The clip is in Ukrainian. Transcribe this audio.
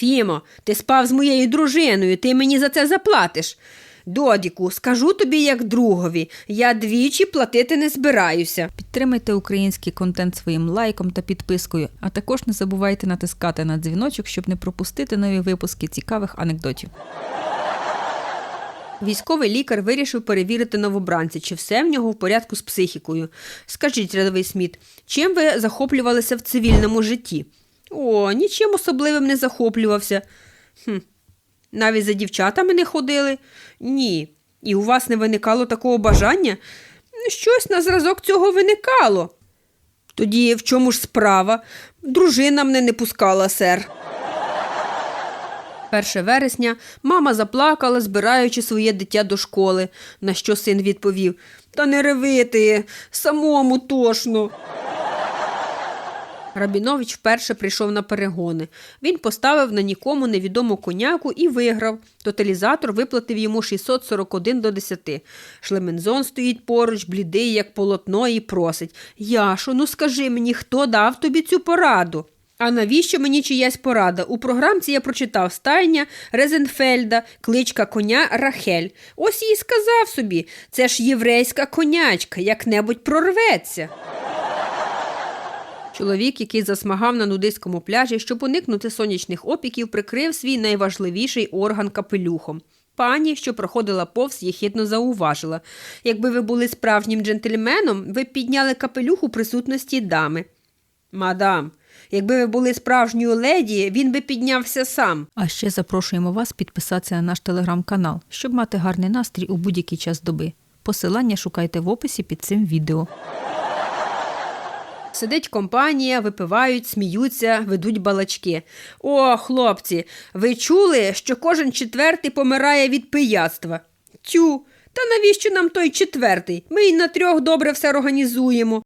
Фімо, ти спав з моєю дружиною, ти мені за це заплатиш. Додіку, скажу тобі як другові, я двічі платити не збираюся. Підтримайте український контент своїм лайком та підпискою, а також не забувайте натискати на дзвіночок, щоб не пропустити нові випуски цікавих анекдотів. Військовий лікар вирішив перевірити новобранця, чи все в нього в порядку з психікою. Скажіть, рядовий Сміт, чим ви захоплювалися в цивільному житті? О, нічим особливим не захоплювався. Хм. Навіть за дівчатами не ходили? Ні. І у вас не виникало такого бажання? Щось на зразок цього виникало. Тоді в чому ж справа? Дружина мене не пускала, сер. 1 вересня мама заплакала, збираючи своє дитя до школи, на що син відповів Та не реви ти, самому тошно. Рабінович вперше прийшов на перегони. Він поставив на нікому невідому коняку і виграв. Тоталізатор виплатив йому 641 до 10. Шлемензон стоїть поруч, блідий, як полотно, і просить Яшо, ну скажи мені, хто дав тобі цю пораду? А навіщо мені чиясь порада? У програмці я прочитав стайня Резенфельда, кличка коня Рахель. Ось і сказав собі, це ж єврейська конячка, як-небудь прорветься. Чоловік, який засмагав на нудистському пляжі, щоб уникнути сонячних опіків, прикрив свій найважливіший орган капелюхом. Пані, що проходила повз, єхидно зауважила. Якби ви були справжнім джентльменом, ви б підняли капелюх у присутності дами. Мадам, якби ви були справжньою леді, він би піднявся сам. А ще запрошуємо вас підписатися на наш телеграм-канал, щоб мати гарний настрій у будь-який час доби. Посилання шукайте в описі під цим відео. Сидить компанія, випивають, сміються, ведуть балачки. О, хлопці, ви чули, що кожен четвертий помирає від пияцтва? Тю, та навіщо нам той четвертий? Ми й на трьох добре все організуємо.